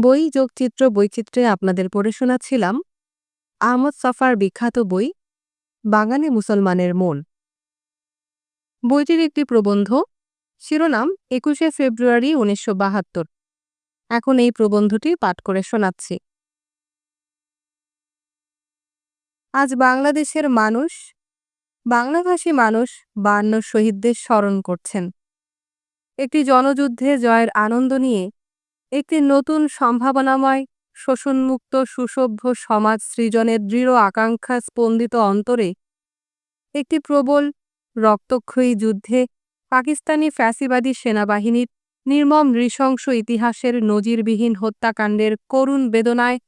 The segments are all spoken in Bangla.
বই, যোগচিত্র, বৈচিত্র্যে আপনাদের পড়ে শোনাচ্ছিলাম। আহমদ সফার বিখ্যাত বই, বাঙালি মুসলমানের মন। বইটির একটি প্রবন্ধ, শিরোনাম, একুশে ফেব্রুয়ারি উনিশশো বাহাত্তর। এখন এই প্রবন্ধটি পাঠ করে শোনাচ্ছি। আজ বাংলাদেশের মানুষ, বাংলাভাষী মানুষ বায়ান্ন শহীদদের স্মরণ করছেন। একটি জনযুদ্ধে জয়ের আনন্দ নিয়ে একটি নতুন সম্ভাবনাময়, শোষণমুক্ত, সুসভ্য সমাজ সৃজনের দৃঢ় আকাঙ্ক্ষা স্পন্দিত অন্তরে একটি প্রবল রক্তক্ষয়ী যুদ্ধে পাকিস্তানি ফ্যাসিবাদী সেনাবাহিনীর নির্মম নৃশংস ইতিহাসের নজিরবিহীন হত্যাকাণ্ডের করুণ বেদনায়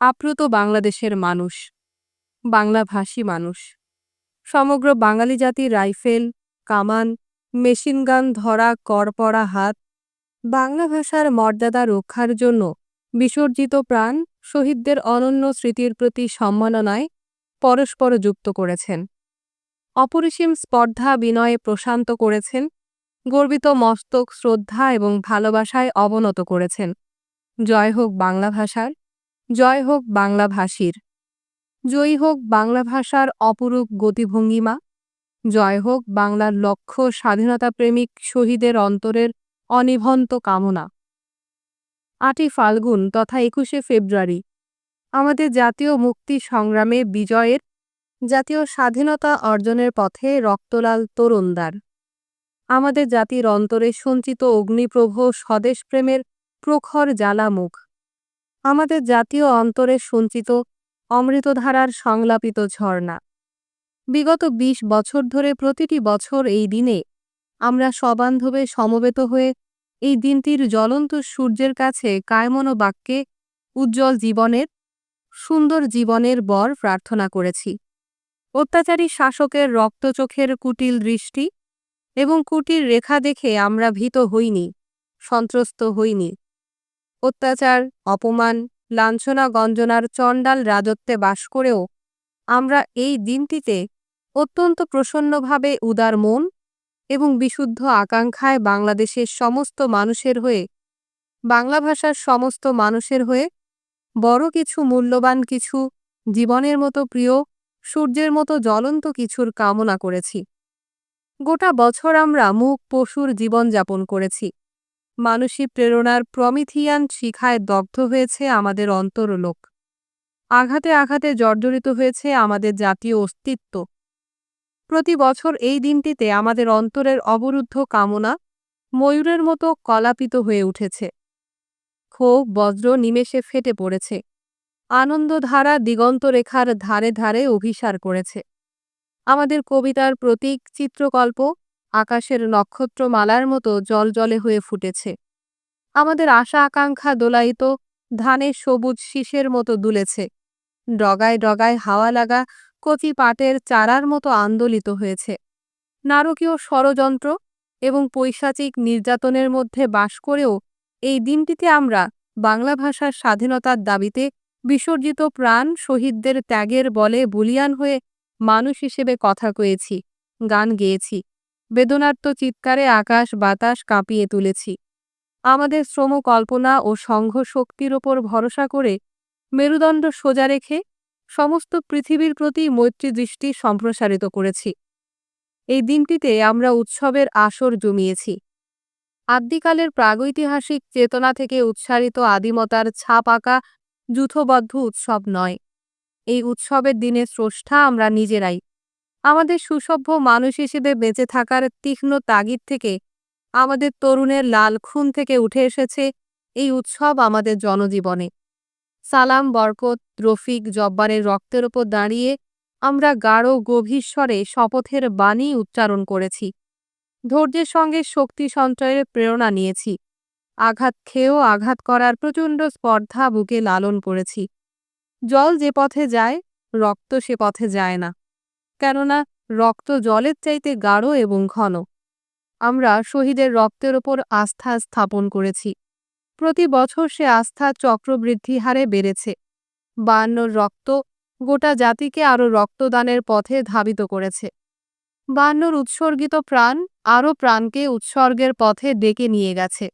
আপ্লুত বাংলাদেশের মানুষ, বাংলাভাষী মানুষ। সমগ্র বাঙালি জাতির রাইফেল, কামান, মেশিনগান ধরা করপড়া হাত বাংলা ভাষার মর্যাদা রক্ষার জন্য বিসর্জিত প্রাণ শহীদদের অনন্য স্মৃতির প্রতি সম্মাননায় পরস্পর যুক্ত করেছেন। অপরিসীম স্পর্ধা বিনয়ে প্রশান্ত করেছেন, গর্বিত মস্তক শ্রদ্ধা এবং ভালোবাসায় অবনত করেছেন। জয় হোক বাংলা ভাষার, জয় হোক বাংলা ভাষীর। জয়ী হোক বাংলা ভাষার অপরূপ গতিভঙ্গিমা। জয় হোক বাংলার লক্ষ্য স্বাধীনতা প্রেমিক শহীদের অন্তরের অনিভন্ত কামনা। আটই ফাল্গুন তথা একুশে ফেব্রুয়ারি। আমাদের জাতীয় মুক্তি সংগ্রামে বিজয়ের জাতীয় স্বাধীনতা অর্জনের পথে রক্তলাল তরুণদার। আমাদের জাতির অন্তরে সঞ্চিত অগ্নিপ্রভ স্বদেশপ্রেমের প্রখর জ্বালামুখ আমাদের জাতীয় অন্তরে সঞ্চিত অমৃতধারার সংলাপিত ঝর্ণা। বিগত ২০ বছর ধরে প্রতিটি বছর এই দিনে আমরা সবান্ধবে সমবেত হয়ে এই দিনটির জ্বলন্ত সূর্যের কাছে কায়মন বাক্যে উজ্জ্বল জীবনের, সুন্দর জীবনের বর প্রার্থনা করেছি। অত্যাচারী শাসকের রক্তচোখের কুটিল দৃষ্টি এবং কুটির রেখা দেখে আমরা ভীত হইনি, সন্ত্রস্ত হইনি। অত্যাচার, অপমান, লাঞ্ছনা, গঞ্জনার চণ্ডাল রাজত্বে বাস করেও আমরা এই দিনটিতে অত্যন্ত প্রসন্নভাবে উদার মন এবং বিশুদ্ধ আকাঙ্ক্ষায় বাংলাদেশের সমস্ত মানুষের হয়ে, বাংলা ভাষার সমস্ত মানুষের হয়ে, বড় কিছু মূল্যবান কিছু, জীবনের মতো প্রিয়, সূর্যের মতো জ্বলন্ত কিছুর কামনা করেছি। গোটা বছর আমরা মুখ, পশুর জীবনযাপন করেছি। মানসী প্রেরণার প্রমিথিয়ান শিখায় দগ্ধ হয়েছে আমাদের অন্তরলোক। আঘাতে আঘাতে জর্জরিত হয়েছে আমাদের জাতীয় অস্তিত্ব। প্রতি বছর এই দিনটিতে আমাদের অন্তরের অবরুদ্ধ কামনা ময়ূরের মতো কলাপিত হয়ে উঠেছে। ক্ষোভ, বজ্র নিমেষে ফেটে পড়েছে। আনন্দধারা দিগন্তরেখার ধারে ধারে অভিসার করেছে। আমাদের কবিতার প্রতীক চিত্রকল্প আকাশের নক্ষত্রমালার মতো জলজলে হয়ে ফুটেছে। আমাদের আশা আকাঙ্ক্ষা দোলায়িত ধানের সবুজ শীষের মতো দুলেছে। ডগায় ডগায় হাওয়া লাগা কচি পাটের চারার মতো আন্দোলিত হয়েছে। নারকীয় ষড়যন্ত্র এবং পৈশাচিক নির্যাতনের মধ্যে বাস করেও এই দিনটিতে আমরা বাংলা ভাষার স্বাধীনতার দাবিতে বিসর্জিত প্রাণ শহীদদের ত্যাগের বলে বলিয়ান হয়ে মানুষ হিসেবে কথা কয়েছি, গান গেয়েছি, বেদনার্ত চিৎকারে আকাশ বাতাস কাঁপিয়ে তুলেছি। আমাদের শ্রম কল্পনা ও সংঘ শক্তির ওপর ভরসা করে মেরুদণ্ড সোজা রেখে সমস্ত পৃথিবীর প্রতি মৈত্রী দৃষ্টি সম্প্রসারিত করেছি। এই দিনটিতে আমরা উৎসবের আসর জমিয়েছি। আদ্যিকালের প্রাগৈতিহাসিক চেতনা থেকে উৎসারিত আদিমতার ছাপ আঁকা যূথবদ্ধ উৎসব নয়। এই উৎসবের দিনে স্রষ্টা আমরা নিজেরাই। আমাদের সুসভ্য মানুষ হিসেবে বেঁচে থাকার তীক্ষ্ণ তাগিদ থেকে আমাদের তরুণের লাল খুন থেকে উঠে এসেছে এই উৎসব আমাদের জনজীবনে। সালাম, বরকত, রফিক জব্বারের রক্তের ওপর দাঁড়িয়ে আমরা গাঢ় গভীর স্বরে শপথের বাণী উচ্চারণ করেছি। ধৈর্যের সঙ্গে শক্তি সঞ্চয়ের প্রেরণা নিয়েছি। আঘাত খেয়েও আঘাত করার প্রচণ্ড স্পর্ধা বুকে লালন করেছি। জল যে পথে যায়, রক্ত সে পথে যায় না। কেননা, রক্ত জলের চাইতে গাঢ় এবং ঘন। আমরা শহীদের রক্তের ওপর আস্থা স্থাপন করেছি। প্রতি বছর সে আস্থা চক্রবৃদ্ধি হারে বেড়েছে। বায়ান্নর রক্ত গোটা জাতিকে আরও রক্তদানের পথে ধাবিত করেছে। বায়ান্নর উৎসর্গিত প্রাণ আরও প্রাণকে উৎসর্গের পথে ডেকে নিয়ে গেছে।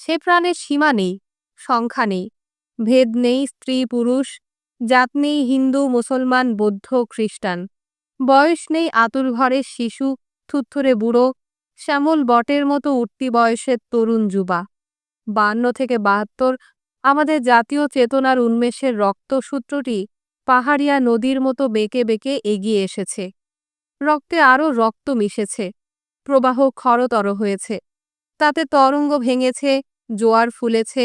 সে প্রাণের সীমা নেই, সংখ্যা নেই, ভেদ নেই স্ত্রী, পুরুষ, জাত নেই হিন্দু, মুসলমান, বৌদ্ধ, খ্রিস্টান। বয়স নেই আতুর ঘরের শিশু, থুত্থরে বুড়ো, শ্যামল বটের মতো উঠতি বয়সের তরুণ যুবা। বান্ন থেকে বাহাত্তর, আমাদের জাতীয় চেতনার উন্মেষের রক্তসূত্রটি পাহাড়িয়া নদীর মতো বেঁকে বেঁকে এগিয়ে এসেছে। রক্তে আরও রক্ত মিশেছে। প্রবাহ খরতর হয়েছে। তাতে তরঙ্গ ভেঙেছে, জোয়ার ফুলেছে।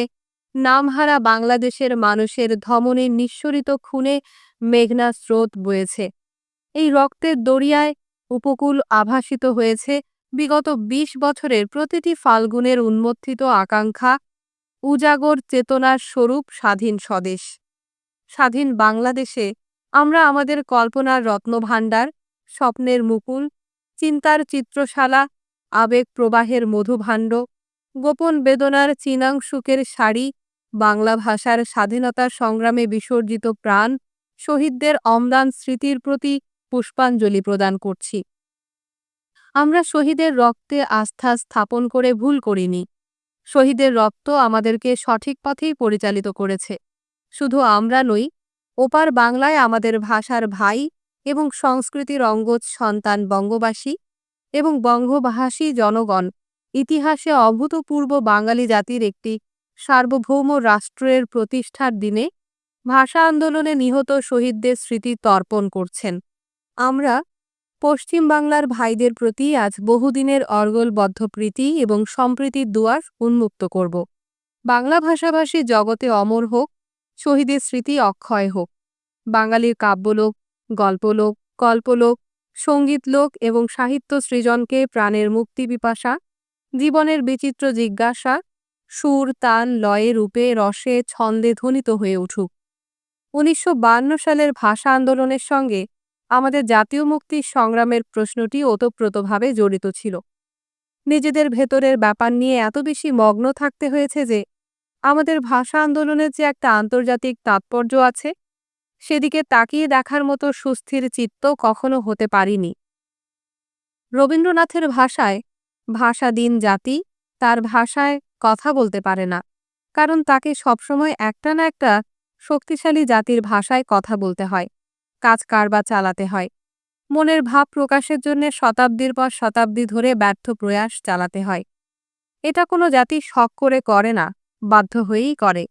নামহারা বাংলাদেশের মানুষের ধমনে নিঃসরিত খুনে মেঘনা স্রোত বয়েছে। এই রক্তের দরিয়ায় উপকূল আভাসিত হয়েছে। বিগত ২০ বছরের প্রতিটি ফাল্গুনের উন্মত্থিত আকাঙ্ক্ষা, উজাগর চেতনার স্বরূপ স্বাধীন স্বদেশ। স্বাধীন বাংলাদেশে আমরা আমাদের কল্পনার রত্নভাণ্ডার, স্বপ্নের মুকুল, চিন্তার চিত্রশালা আবেগ প্রবাহের মধুভাণ্ড, গোপন বেদনার চিনাংশুকের শাড়ি বাংলা ভাষার স্বাধীনতা সংগ্রামে বিসর্জিত প্রাণ, শহীদদের অমদান স্মৃতির প্রতি পুষ্পাঞ্জলি প্রদান করছি। আমরা শহীদের রক্তে আস্থা স্থাপন করে ভুল করিনি। শহীদের রক্ত আমাদেরকে সঠিক পথেই পরিচালিত করেছে। শুধু আমরা নই, ওপার বাংলায় আমাদের ভাষার ভাই এবং সংস্কৃতির অঙ্গজ সন্তান বঙ্গবাসী এবং বঙ্গভাষী জনগণ ইতিহাসে অভূতপূর্ব বাঙালি জাতির একটি সার্বভৌম রাষ্ট্রের প্রতিষ্ঠার দিনে ভাষা আন্দোলনে নিহত শহীদদের স্মৃতি তর্পণ করছেন। আমরা পশ্চিম বাংলার ভাইদের প্রতি আজ বহুদিনের অর্গলবদ্ধ প্রীতি এবং সম্প্রীতির দুয়ার উন্মুক্ত করব। বাংলা ভাষাভাষী জগতে অমর হোক, শহীদের স্মৃতি অক্ষয় হোক। বাঙালির কাব্যলোক, গল্পলোক, কল্পলোক, সঙ্গীতলোক এবং সাহিত্য সৃজনকে প্রাণের মুক্তি পিপাসা, জীবনের বিচিত্র জিজ্ঞাসা, সুর, তাল, লয়ে, রূপে, রসে, ছন্দে ধ্বনিত হয়ে উঠুক। উনিশশো সালের ভাষা আন্দোলনের সঙ্গে আমাদের জাতীয় মুক্তি সংগ্রামের প্রশ্নটি ওতপ্রোতভাবে জড়িত ছিল। নিজেদের ভেতরের ব্যাপার নিয়ে এত বেশি মগ্ন থাকতে হয়েছে যে, আমাদের ভাষা আন্দোলনের যে একটা আন্তর্জাতিক তাৎপর্য আছে, সেদিকে তাকিয়ে দেখার মতো সুস্থির চিত্ত কখনো হতে পারিনি। রবীন্দ্রনাথের ভাষায়, ভাষা দিন জাতি তার ভাষায় কথা বলতে পারে না, কারণ তাকে সবসময় একটা না একটা শক্তিশালী জাতির ভাষায় কথা বলতে হয়। কাজ কারবার চালাতে হয়। মনের ভাব প্রকাশের জন্য শতাব্দীর পর শতাব্দী ধরে ব্যর্থ প্রয়াস চালাতে হয়। এটা কোনো জাতি শখ করে করে না, বাধ্য হয়েই করে।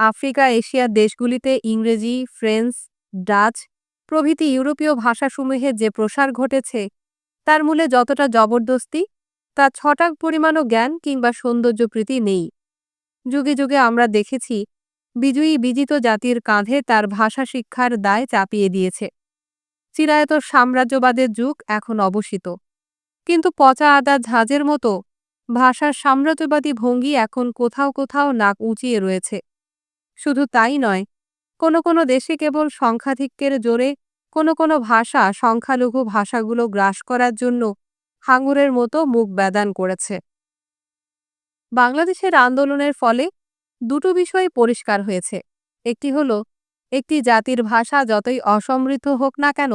আফ্রিকা, এশিয়ার দেশগুলিতে ইংরেজি, ফ্রেঞ্চ, ডাচ প্রভৃতি ইউরোপীয় ভাষাসমূহের যে প্রসার ঘটেছে, তার মূলে যতটা জবরদস্তি, তা ছটাক পরিমাণও জ্ঞান কিংবা সৌন্দর্যপ্রীতি নেই। যুগে যুগে আমরা দেখেছি বিজয়ী বিজিত জাতির কাঁধে তার ভাষা শিক্ষার দায় চাপিয়ে দিয়েছে। চিরায়ত সাম্রাজ্যবাদের যুগ এখন অবসিত। কিন্তু পচা আদা ঝাঁজের মতো ভাষার সাম্রাজ্যবাদী ভঙ্গি এখন কোথাও কোথাও নাক উঁচিয়ে রয়েছে। শুধু তাই নয়, কোনো কোনো দেশে কেবল সংখ্যাধিক্যের জোরে কোনো কোনো ভাষা সংখ্যালঘু ভাষাগুলো গ্রাস করার জন্য হাঙুরের মতো মুখ ব্যাদান করেছে। বাংলাদেশের আন্দোলনের ফলে দুটো বিষয় পরিষ্কার হয়েছে। একটি হলো, একটি জাতির ভাষা যতই অসমৃদ্ধ হোক না কেন,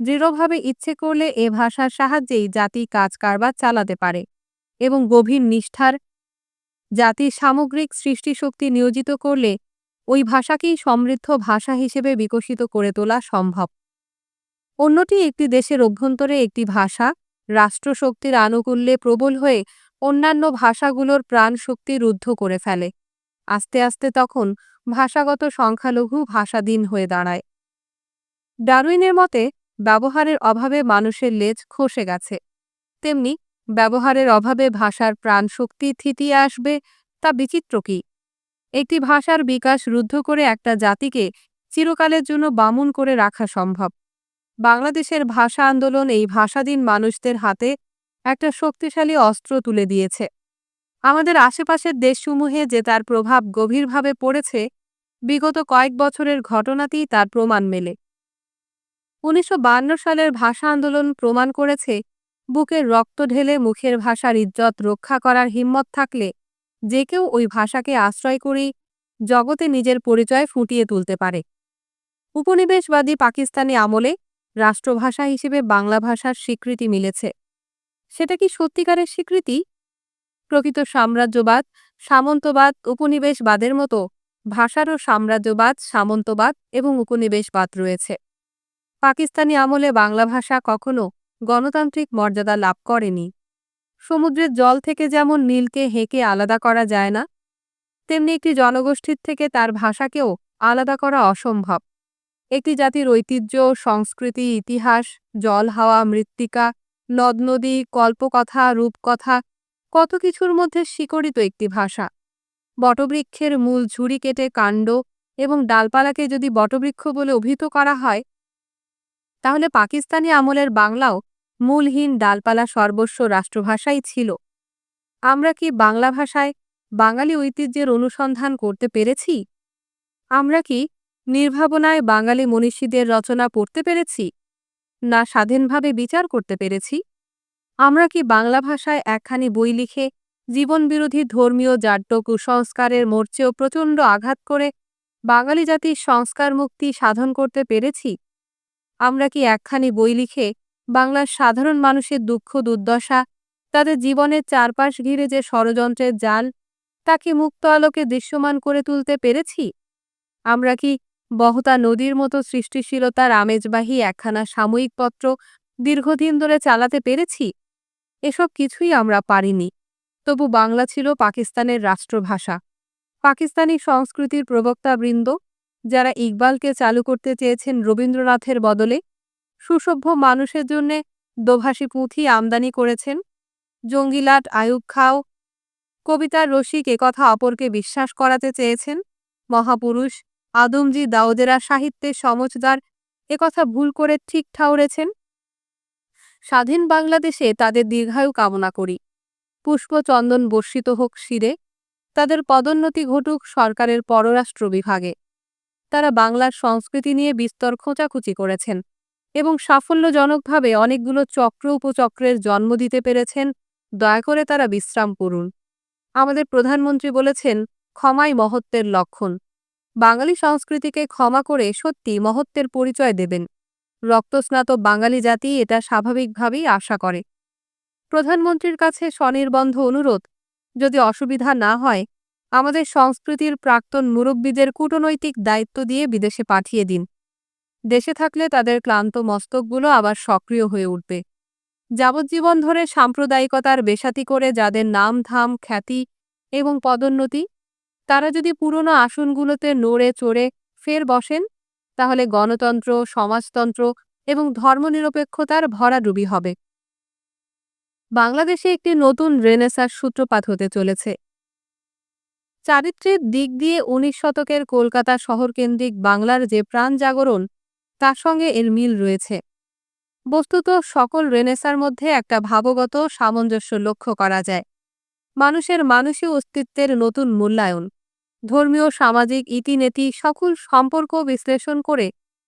দৃঢ়ভাবে ইচ্ছে করলে এ ভাষার সাহায্যেই জাতি কাজ কারবার চালাতে পারে এবং গভীর নিষ্ঠার জাতির সামগ্রিক সৃষ্টিশক্তি নিয়োজিত করলে ওই ভাষাকেই সমৃদ্ধ ভাষা হিসেবে বিকশিত করে তোলা সম্ভব। অন্যটি একটি দেশের অভ্যন্তরে একটি ভাষা, রাষ্ট্রশক্তির আনুকূল্যে প্রবল হয়ে অন্যান্য ভাষাগুলোর প্রাণশক্তি রুদ্ধ করে ফেলে। আস্তে আস্তে তখন ভাষাগত সংখ্যালঘু ভাষাধীন হয়ে দাঁড়ায়। ডারউইনের মতে, ব্যবহারের অভাবে মানুষের লেজ খসে গেছে। তেমনি, ব্যবহারের অভাবে ভাষার প্রাণশক্তি থিতিয়ে আসবে তা বিচিত্র কি? একটি ভাষার বিকাশ রুদ্ধ করে একটা জাতিকে চিরকালের জন্য বামুন করে রাখা সম্ভব। বাংলাদেশের ভাষা আন্দোলন এই ভাষাধীন মানুষদের হাতে একটা শক্তিশালী অস্ত্র তুলে দিয়েছে। আমাদের আশেপাশের দেশসমূহে যে তার প্রভাব গভীরভাবে পড়েছে, বিগত কয়েক বছরের ঘটনাতেই তার প্রমাণ মেলে। উনিশশো সালের ভাষা আন্দোলন প্রমাণ করেছে, বুকের রক্ত ঢেলে মুখের ভাষার ইজ্জত রক্ষা করার হিম্মত থাকলে যে কেউ ওই ভাষাকে আশ্রয় করেই জগতে নিজের পরিচয় ফুটিয়ে তুলতে পারে। উপনিবেশবাদী পাকিস্তানি আমলে রাষ্ট্রভাষা হিসেবে বাংলা ভাষার স্বীকৃতি মিলেছে। সেটা কি সত্যিকারের স্বীকৃতি? প্রকৃত সাম্রাজ্যবাদ, সামন্তবাদ, উপনিবেশবাদের মতো ভাষারও সাম্রাজ্যবাদ, সামন্তবাদ এবং উপনিবেশবাদ রয়েছে। পাকিস্তানি আমলে বাংলা ভাষা কখনো গণতান্ত্রিক মর্যাদা লাভ করেনি। সমুদ্রের জল থেকে যেমন নীলকে হেঁকে আলাদা করা যায় না, তেমনি একটি জনগোষ্ঠীর থেকে তার ভাষাকেও আলাদা করা অসম্ভব। একটি জাতির ঐতিহ্য, সংস্কৃতি, ইতিহাস, জল, হাওয়া, মৃত্তিকা নদ নদী কল্পকথা, রূপকথা কত কিছুর মধ্যে শিকড়িত একটি ভাষা। বটবৃক্ষের মূল ঝুড়ি কেটে কাণ্ড এবং ডালপালাকে যদি বটবৃক্ষ বলে অভিহিত করা হয়, তাহলে পাকিস্তানি আমলের বাংলাও মূলহীন ডালপালা সর্বস্ব রাষ্ট্রভাষাই ছিল। আমরা কি বাংলা ভাষায় বাঙালি ঐতিহ্যের অনুসন্ধান করতে পেরেছি? আমরা কি নির্ভাবনায় বাঙালি মনীষীদের রচনা পড়তে পেরেছি? না স্বাধীনভাবে বিচার করতে পেরেছি? আমরা কি বাংলা ভাষায় একখানি বই লিখে জীবনবিরোধী ধর্মীয় জাড্য কুসংস্কারের মোর্চেও প্রচণ্ড আঘাত করে বাঙালি জাতির সংস্কার মুক্তি সাধন করতে পেরেছি? আমরা কি একখানি বই লিখে বাংলার সাধারণ মানুষের দুঃখ, দুর্দশা, তাদের জীবনের চারপাশ ঘিরে যে ষড়যন্ত্রের জাল তাকে মুক্ত আলোকে দৃশ্যমান করে তুলতে পেরেছি? আমরা কি বহতা নদীর মতো সৃষ্টিশীলতার আমেজবাহী একখানা সাময়িক পত্র দীর্ঘদিন ধরে চালাতে পেরেছি? এসব কিছুই আমরা পারিনি। তবু বাংলা ছিল পাকিস্তানের রাষ্ট্রভাষা। পাকিস্তানি সংস্কৃতির প্রবক্তাবৃন্দ, যারা ইকবালকে চালু করতে চেয়েছেন রবীন্দ্রনাথের বদলে, সুসভ্য মানুষের জন্যে দোভাষী পুঁথি আমদানি করেছেন। জঙ্গিলাট আয়ুব খাও কবিতার রসিক একথা অপরকে বিশ্বাস করাতে চেয়েছেন। মহাপুরুষ আদমজি দাউদেরা সাহিত্যের সমজদার একথা ভুল করে ঠিক ঠাউরেছেন স্বাধীন বাংলাদেশে তাদের দীর্ঘায়ু কামনা করি। পুষ্পচন্দন বর্ষিত হোক শিরে, তাদের পদোন্নতি ঘটুক সরকারের পররাষ্ট্র বিভাগে। তারা বাংলার সংস্কৃতি নিয়ে বিস্তর খোঁচাখুচি করেছেন এবং সাফল্যজনকভাবে অনেকগুলো চক্র উপচক্রের জন্ম দিতে পেরেছেন, দয়া করে তারা বিশ্রাম করুন। আমাদের প্রধানমন্ত্রী বলেছেন, ক্ষমাই মহত্বের লক্ষণ। বাঙালি সংস্কৃতিকে ক্ষমা করে সত্যি মহত্বের পরিচয় দেবেন। রক্তস্নাত বাঙালি জাতি এটা স্বাভাবিকভাবেই আশা করে। প্রধানমন্ত্রীর কাছে স্বনির্বন্ধ অনুরোধ, যদি অসুবিধা না হয়, আমাদের সংস্কৃতির প্রাক্তন মুরব্বীদের কূটনৈতিক দায়িত্ব দিয়ে বিদেশে পাঠিয়ে দিন। দেশে থাকলে তাদের ক্লান্ত মস্তকগুলো আবার সক্রিয় হয়ে উঠবে। যাবজ্জীবন ধরে সাম্প্রদায়িকতার বেসাতি করে যাদের নাম, ধাম, খ্যাতি এবং পদোন্নতি, তারা যদি পুরনো আসনগুলোতে নড়ে চড়ে ফের বসেন তাহলে গণতন্ত্র, সমাজতন্ত্র এবং ধর্মনিরপেক্ষতার ভরাডুবি হবে। বাংলাদেশে একটি নতুন রেনেসার সূত্রপাত হতে চলেছে। চারিত্রের দিক দিয়ে উনিশ শতকের কলকাতা শহরকেন্দ্রিক বাংলার যে প্রাণ জাগরণ, তার সঙ্গে এর মিল রয়েছে। বস্তুত সকল রেনেসার মধ্যে একটা ভাবগত সামঞ্জস্য লক্ষ্য করা যায়। মানুষের মানসী অস্তিত্বের নতুন মূল্যায়ন। ধর্মীয়, সামাজিক, ইতিনেতি সকল সম্পর্ক বিশ্লেষণ করে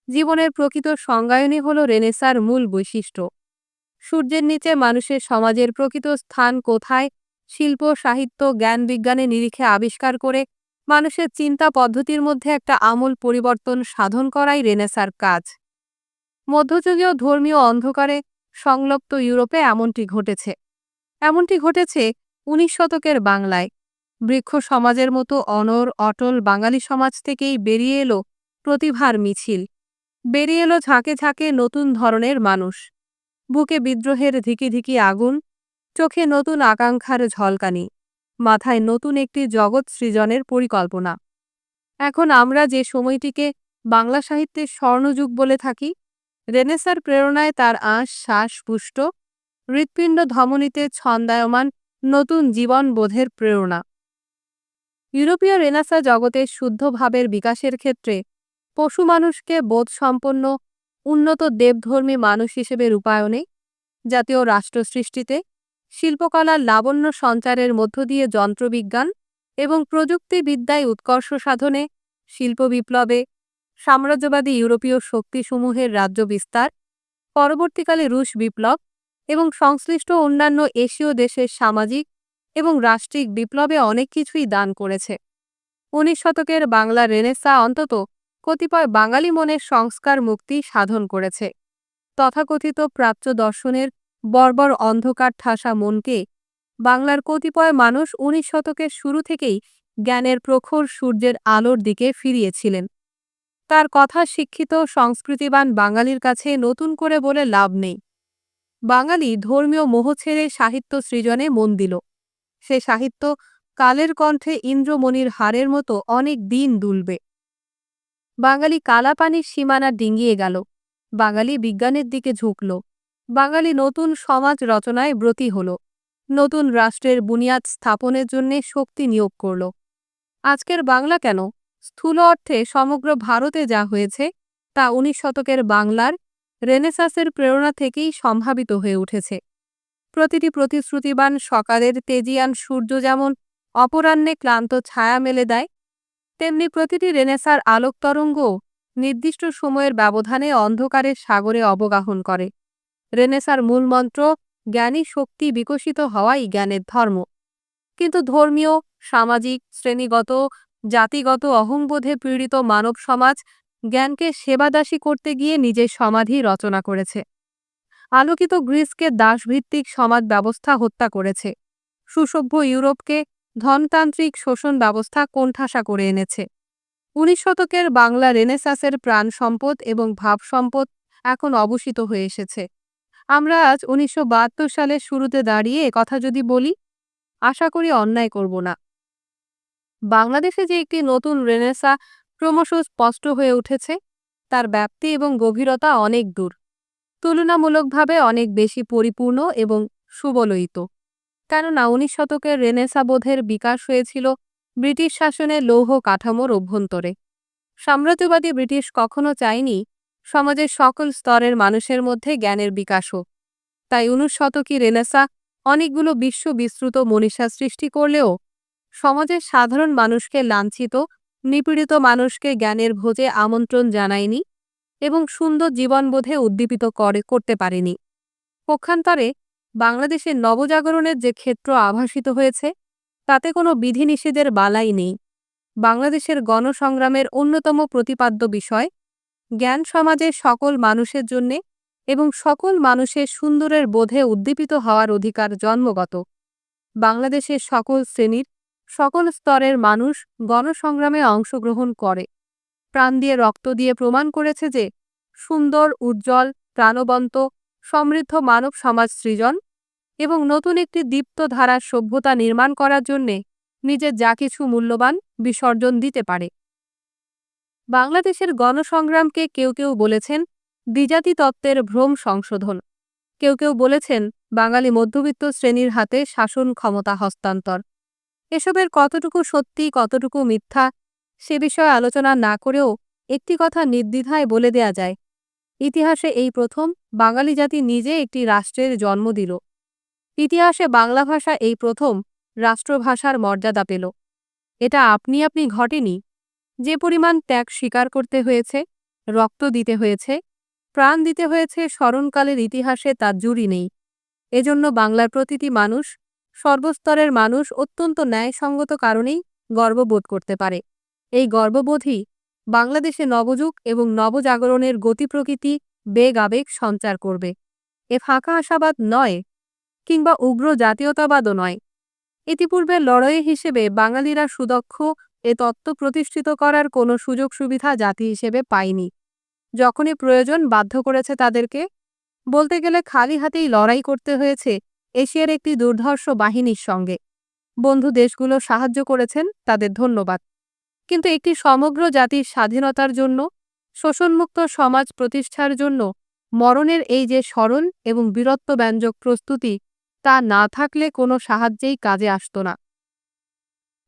জীবনের প্রকৃত সংজ্ঞায়নই হল রেনেসার মূল বৈশিষ্ট্য। সূর্যের নিচে মানুষের সমাজের প্রকৃত স্থান কোথায়? শিল্প, সাহিত্য, জ্ঞান বিজ্ঞানের নিরিখে আবিষ্কার করে মানুষের চিন্তা পদ্ধতির মধ্যে একটা আমূল পরিবর্তন সাধন করাই রেনেসার কাজ। মধ্যযুগীয় ধর্মীয় অন্ধকারে সংলপ্ত ইউরোপে এমনটি ঘটেছে। এমনটি ঘটেছে উনিশ শতকের বাংলায়। বৃক্ষ সমাজের মতো অনর অটল বাঙালি সমাজ থেকেই বেরিয়ে এলো প্রতিভার মিছিল। বেরিয়ে এলো ঝাঁকে ঝাঁকে নতুন ধরনের মানুষ। বুকে বিদ্রোহের ধিকি ধিকি আগুন, চোখে নতুন আকাঙ্ক্ষার ঝলকানি, মাথায় নতুন একটি জগৎ সৃজনের পরিকল্পনা। এখন আমরা যে সময়টিকে বাংলা সাহিত্যের স্বর্ণযুগ বলে থাকি, রেনেসার প্রেরণায় তার আঁশ, শ্বাস, পুষ্ট, হৃৎপিণ্ড ধমনীতে ছন্দায়মান নতুন জীবন বোধের প্রেরণা। ইউরোপীয় রেনাসা জগতে শুদ্ধ ভাবের বিকাশের ক্ষেত্রে পশু মানুষকে বোধসম্পন্ন, উন্নত দেবধর্মী মানুষ হিসেবে রূপায়ণে, জাতীয় রাষ্ট্র সৃষ্টিতে শিল্পকলার লাবণ্য সঞ্চারের মধ্য দিয়ে যন্ত্রবিজ্ঞান এবং প্রযুক্তিবিদ্যায় উৎকর্ষ সাধনে, শিল্প বিপ্লবে, সাম্রাজ্যবাদী ইউরোপীয় শক্তিসমূহের রাজ্য বিস্তার, পরবর্তীকালে রুশ বিপ্লব এবং সংশ্লিষ্ট অন্যান্য এশীয় দেশের সামাজিক এবং রাষ্ট্রিক বিপ্লবে অনেক কিছুই দান করেছে। উনিশ শতকের বাংলা রেনেসা অন্তত কতিপয় বাঙালি মনের সংস্কার মুক্তি সাধন করেছে। তথাকথিত প্রাচ্য দর্শনের বর্বর অন্ধকার ঠাসা মনকে বাংলার কতিপয় মানুষ উনিশ শতকের শুরু থেকেই জ্ঞানের প্রখর সূর্যের আলোর দিকে ফিরিয়েছিলেন। তার কথা শিক্ষিত, সংস্কৃতিবান বাঙালির কাছে নতুন করে বলে লাভ নেই। বাঙালি ধর্মীয় মোহ ছেড়ে সাহিত্য সৃজনে মন দিল। সে সাহিত্য কালের কণ্ঠে ইন্দ্রমণির হারের মতো অনেক দিন দুলবে। বাঙালি কালাপানির সীমানা ডিঙ্গিয়ে গেল। বাঙালি বিজ্ঞানের দিকে ঝুঁকল। বাঙালি নতুন সমাজ রচনায় ব্রতী হল। নতুন রাষ্ট্রের বুনিয়াদ স্থাপনের জন্য শক্তি নিয়োগ করল। আজকের বাংলা কেন? স্থূল অর্থে সমগ্র ভারতে যা হয়েছে, তা উনিশ শতকের বাংলার রেনেসাসের প্রেরণা থেকেই সম্ভাবিত হয়ে উঠেছে। প্রতিটি প্রতিশ্রুতিবান সকালের তেজিয়ান সূর্য যেমন অপরাহ্নে ক্লান্ত ছায়া মেলে দেয়, তেমনি প্রতিটি রেনেসার আলোক তরঙ্গও নির্দিষ্ট সময়ের ব্যবধানে অন্ধকারের সাগরে অবগাহন করে। রেনেসার মূলমন্ত্র জ্ঞানী শক্তি বিকশিত হওয়াই জ্ঞানের ধর্ম কিন্তু ধর্মীয়, সামাজিক, শ্রেণীগত, জাতিগত অহংবোধে পীড়িত মানব সমাজ জ্ঞানকে সেবাদাসী করতে গিয়ে নিজের সমাধি রচনা করেছে। আলোকিত গ্রিসকে দাসভিত্তিক সমাজ ব্যবস্থা হত্যা করেছে। সুসভ্য ইউরোপকে ধনতান্ত্রিক শোষণ ব্যবস্থা কোণঠাসা করে এনেছে। উনিশ শতকের বাংলা রেনেসাসের প্রাণ সম্পদ এবং ভাব সম্পদ এখন অবসিত হয়ে এসেছে। আমরা আজ উনিশশো সালের শুরুতে দাঁড়িয়ে কথা যদি বলি, আশা করি অন্যায় করব না। বাংলাদেশে যে একটি নতুন রেনেসা ক্রমশ স্পষ্ট হয়ে উঠেছে, তার ব্যাপ্তি এবং গভীরতা অনেক দূর। তুলনামূলকভাবে অনেক বেশি পরিপূর্ণ এবং সুবলয়িত। কেননা উনিশ শতকের রেনেসাবোধের বিকাশ হয়েছিল ব্রিটিশ শাসনের লৌহ কাঠামোর অভ্যন্তরে। সাম্রাজ্যবাদী ব্রিটিশ কখনো চায়নি সমাজের সকল স্তরের মানুষের মধ্যে জ্ঞানের বিকাশ হোক তাই উনিশ শতকী রেনেসা অনেকগুলো বিশ্ব বিস্তৃত মনীষা সৃষ্টি করলেও সমাজের সাধারণ মানুষকে লাঞ্ছিত, নিপীড়িত মানুষকে জ্ঞানের ভোজে আমন্ত্রণ জানায়নি এবং সুন্দর জীবনবোধে উদ্দীপিত করে, করতে পারেনি। পক্ষান্তরে বাংলাদেশের নবজাগরণের যে ক্ষেত্র আভাসিত হয়েছে, তাতে কোনো বিধিনিষেধের বালাই নেই। বাংলাদেশের গণসংগ্রামের অন্যতম প্রতিপাদ্য বিষয়, জ্ঞান সমাজের সকল মানুষের জন্যে এবং সকল মানুষের সুন্দরের বোধে উদ্দীপিত হওয়ার অধিকার জন্মগত। বাংলাদেশের সকল শ্রেণির, সকল স্তরের মানুষ গণসংগ্রামে অংশগ্রহণ করে। প্রাণ দিয়ে রক্ত দিয়ে প্রমাণ করেছে যে সুন্দর, উজ্জ্বল, প্রাণবন্ত, সমৃদ্ধ মানব সমাজ সৃজন এবং নতুন একটি দীপ্ত ধারার সভ্যতা নির্মাণ করার জন্যে নিজের যা কিছু মূল্যবান বিসর্জন দিতে পারে। বাংলাদেশের গণসংগ্রামকে কেউ কেউ বলেছেন দ্বিজাতি তত্ত্বের ভ্রম সংশোধন। কেউ কেউ বলেছেন বাঙালি মধ্যবিত্ত শ্রেণির হাতে শাসন ক্ষমতা হস্তান্তর। এসবের কতটুকু সত্যি, কতটুকু মিথ্যা সে বিষয়ে আলোচনা না করেও একটি কথা নির্দ্বিধায় বলে দেয়া যায়। ইতিহাসে এই প্রথম বাঙালি জাতি নিজে একটি রাষ্ট্রের জন্ম দিল। ইতিহাসে বাংলা ভাষা এই প্রথম রাষ্ট্রভাষার মর্যাদা পেল। এটা আপনি আপনি ঘটেনি। যে পরিমাণ ত্যাগ স্বীকার করতে হয়েছে, রক্ত দিতে হয়েছে, প্রাণ দিতে হয়েছে স্মরণকালের ইতিহাসে তার জুড়ি নেই। এজন্য বাংলার প্রতিটি মানুষ সর্বস্তরের মানুষ অত্যন্ত ন্যায়সঙ্গত কারণেই গর্ববোধ করতে পারে। এই গর্ববোধই বাংলাদেশে নবযুগ এবং নবজাগরণের গতি প্রকৃতি বেগ আবেগ সঞ্চার করবে। এ ফাঁকা আশাবাদ নয়, কিংবা উগ্র জাতীয়তাবাদও নয়। ইতিপূর্বে লড়াই হিসেবে বাঙালিরা সুদক্ষ, এ তত্ত্ব প্রতিষ্ঠিত করার কোনো সুযোগ সুবিধা জাতি হিসেবে পায়নি। যখনই প্রয়োজন বাধ্য করেছে তাদেরকে, বলতে গেলে খালি হাতেই লড়াই করতে হয়েছে এশিয়ার একটি দুর্ধর্ষ বাহিনীর সঙ্গে। বন্ধু দেশগুলো সাহায্য করেছেন, তাদের ধন্যবাদ। কিন্তু একটি সমগ্র জাতির স্বাধীনতার জন্য, শোষণমুক্ত সমাজ প্রতিষ্ঠার জন্য, মরণের এই যে স্মরণ এবং বীরত্বব্যঞ্জক প্রস্তুতি, তা না থাকলে কোনো সাহায্যেই কাজে আসত না।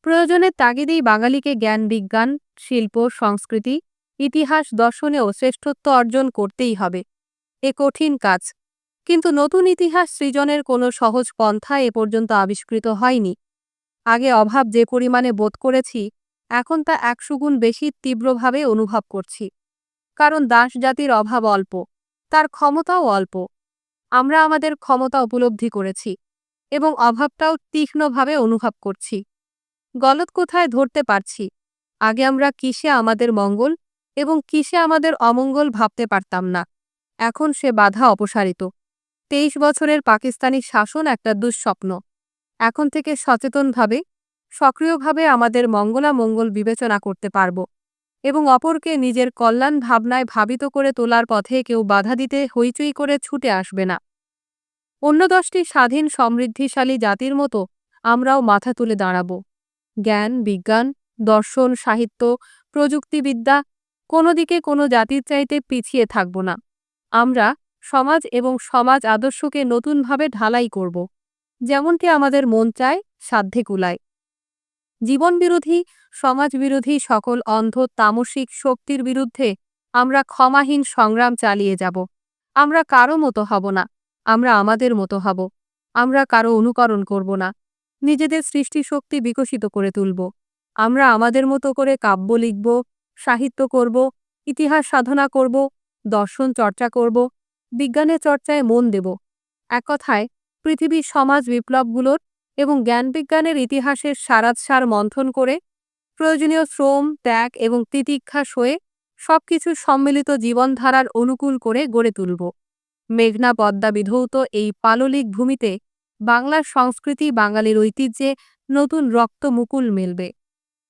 প্রয়োজনের তাগিদেই বাঙালিকে জ্ঞান, বিজ্ঞান, শিল্প, সংস্কৃতি, ইতিহাস, দর্শনেও শ্রেষ্ঠত্ব অর্জন করতেই হবে। এ কঠিন কাজ। কিন্তু নতুন ইতিহাস সৃজনের কোনো সহজ পন্থা এ পর্যন্ত আবিষ্কৃত হয়নি। আগে অভাব যে পরিমাণে বোধ করেছি এখন তা একশো গুণ বেশি তীব্রভাবে অনুভব করছি। কারণ দাস জাতির অভাব অল্প, তার ক্ষমতাও অল্প। আমরা আমাদের ক্ষমতা উপলব্ধি করেছি এবং অভাবটাও তীক্ষ্ণভাবে অনুভব করছি। গলত কোথায় ধরতে পারছি? আগে আমরা কিসে আমাদের মঙ্গল এবং কিসে আমাদের অমঙ্গল ভাবতে পারতাম না। এখন সে বাধা অপসারিত। তেইশ বছরের পাকিস্তানি শাসন একটা দুঃস্বপ্ন। এখন থেকে সচেতনভাবে সক্রিয়ভাবে আমাদের মঙ্গলামঙ্গল বিবেচনা করতে পারব এবং অপরকে নিজের কল্যাণ ভাবনায় ভাবিত করে তোলার পথে কেউ বাধা দিতে হইচই করে ছুটে আসবে না। অন্য দশটি স্বাধীন সমৃদ্ধিশালী জাতির মতো আমরাও মাথা তুলে দাঁড়াব। জ্ঞান, বিজ্ঞান, দর্শন, সাহিত্য, প্রযুক্তিবিদ্যা কোনো দিকে কোনো জাতির চাইতে পিছিয়ে থাকব না। আমরা সমাজ এবং সমাজ আদর্শকে নতুনভাবে ঢালাই করব। যেমনটি আমাদের মন চায়, সাধ্যে কুলায়। জীবনবিরোধী, সমাজবিরোধী সকল অন্ধ তামসিক শক্তির বিরুদ্ধে আমরা ক্ষমাহীন সংগ্রাম চালিয়ে যাব। আমরা কারও মতো হব না, আমরা আমাদের মতো হব। আমরা কারও অনুকরণ করব না। নিজেদের সৃষ্টিশক্তি বিকশিত করে তুলব। আমরা আমাদের মতো করে কাব্য লিখব, সাহিত্য করব, ইতিহাস সাধনা করব, দর্শন চর্চা করব, বিজ্ঞানের চর্চায় মন দেব। এক কথায় পৃথিবীর সমাজ বিপ্লবগুলোর এবং জ্ঞানবিজ্ঞানের ইতিহাসের সারাৎসার মন্থন করে প্রয়োজনীয় শ্রম, ত্যাগ এবং তিতিক্ষা সয়ে সবকিছু সম্মিলিত জীবনধারার অনুকূল করে গড়ে তুলব। মেঘনা পদ্মা বিধৌত এই পাললিক ভূমিতে বাংলার সংস্কৃতি, বাঙালির ঐতিহ্যে নতুন রক্ত মুকুল মেলবে।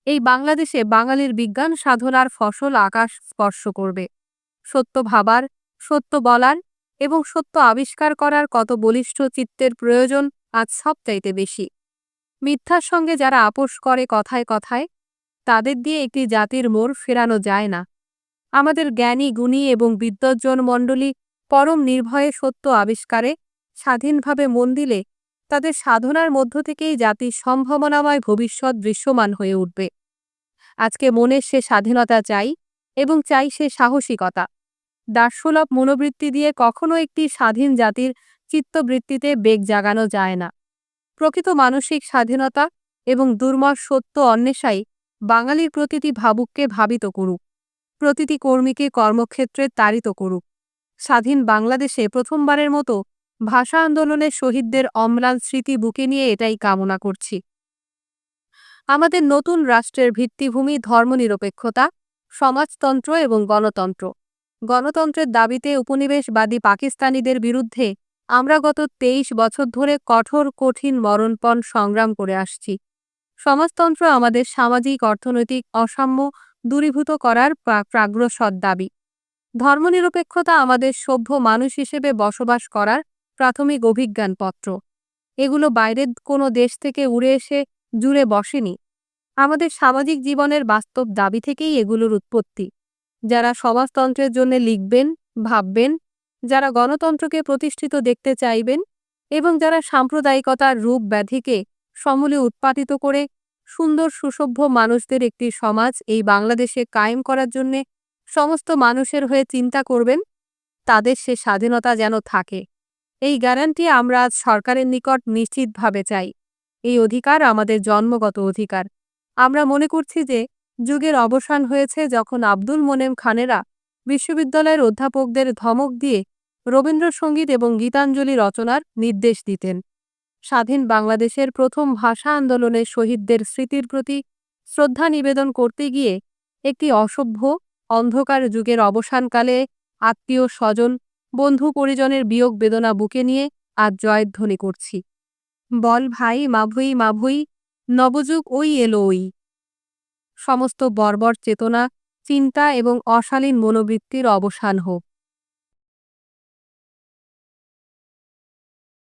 এই বাংলাদেশে বাঙালির বিজ্ঞান সাধনার ফসল আকাশ স্পর্শ করবে। সত্য ভাবার, সত্য বলার এবং সত্য আবিষ্কার করার কত বলিষ্ঠ চিত্তের প্রয়োজন আজ সবচাইতে বেশি। মিথ্যার সঙ্গে যারা আপোষ করে কথায় কথায়, তাদের দিয়ে একটি জাতির মোড় ফেরানো যায় না। আমাদের জ্ঞানী, গুণী এবং বিদ্বজ্জন মণ্ডলী পরম নির্ভয়ে সত্য আবিষ্কারে, স্বাধীনভাবে মন দিলে তাদের সাধনার মধ্য থেকেই জাতির সম্ভাবনাময় ভবিষ্যৎ দৃশ্যমান হয়ে উঠবে। আজকে মনের সে স্বাধীনতা চাই এবং চাই সে সাহসিকতা। দার্শলভ মনোবৃত্তি দিয়ে কখনো একটি স্বাধীন জাতির চিত্তবৃত্তিতে বেগ জাগানো যায় না। প্রকৃত মানসিক স্বাধীনতা এবং দুর্মর সত্য অন্বেষাই বাঙালির প্রতিটি ভাবুককে ভাবিত করুক, প্রতিটি কর্মীকে কর্মক্ষেত্রে তাড়িত করুক। স্বাধীন বাংলাদেশে প্রথমবারের মতো ভাষা আন্দোলনের শহীদদের অম্লান স্মৃতি বুকে নিয়ে এটাই কামনা করছি। আমাদের নতুন রাষ্ট্রের ভিত্তিভূমি ধর্মনিরপেক্ষতা, সমাজতন্ত্র এবং গণতন্ত্র। গণতন্ত্রের দাবিতে উপনিবেশবাদী পাকিস্তানিদের বিরুদ্ধে আমরা গত তেইশ বছর ধরে কঠোর, কঠিন মরণপণ সংগ্রাম করে আসছি। সমাজতন্ত্র আমাদের সামাজিক, অর্থনৈতিক, অসাম্য দূরীভূত করার প্রাগ্রসদ দাবি। ধর্মনিরপেক্ষতা আমাদের সভ্য মানুষ হিসেবে বসবাস করার প্রাথমিক অভিজ্ঞানপত্র। এগুলো বাইরের কোনো দেশ থেকে উড়ে এসে জুড়ে বসেনি। আমাদের সামাজিক জীবনের বাস্তব দাবি থেকেই এগুলোর উৎপত্তি। যারা সমাজতন্ত্রের জন্য লিখবেন, ভাববেন যারা গণতন্ত্রকে প্রতিষ্ঠিত দেখতে চাইবেন এবং যারা সাম্প্রদায়িকতার রূপ ব্যাধিকে সমূলে উৎপাদিত করে সুন্দর সুসভ্য মানুষদের একটি সমাজ এই বাংলাদেশে কায়েম করার জন্যে সমস্ত মানুষের হয়ে চিন্তা করবেন, তাদের সে স্বাধীনতা যেন থাকে। এই গ্যারান্টি আমরা আজ সরকারের নিকট নিশ্চিতভাবে চাই। এই অধিকার আমাদের জন্মগত অধিকার। আমরা মনে করছি যে যুগের অবসান হয়েছে যখন আব্দুল মোনেম খানেরা বিশ্ববিদ্যালয়ের অধ্যাপকদের ধমক দিয়ে রবীন্দ্রসঙ্গীত এবং গীতাঞ্জলি রচনার নির্দেশ দিতেন। স্বাধীন বাংলাদেশের প্রথম ভাষা আন্দোলনের শহীদদের স্মৃতির প্রতি শ্রদ্ধা নিবেদন করতে গিয়ে একটি অসভ্য, অন্ধকার যুগের অবসানকালে আত্মীয় স্বজন, বন্ধু পরিজনের বিয়োগ বেদনা বুকে নিয়ে আজ জয়ধ্বনি করছি। বল ভাই মাভুই মাভুই নবযুগ ওই এলো ওই সমস্ত বর্বর চেতনা চিন্তা এবং অশালীন মনোবৃত্তির অবসান হোক।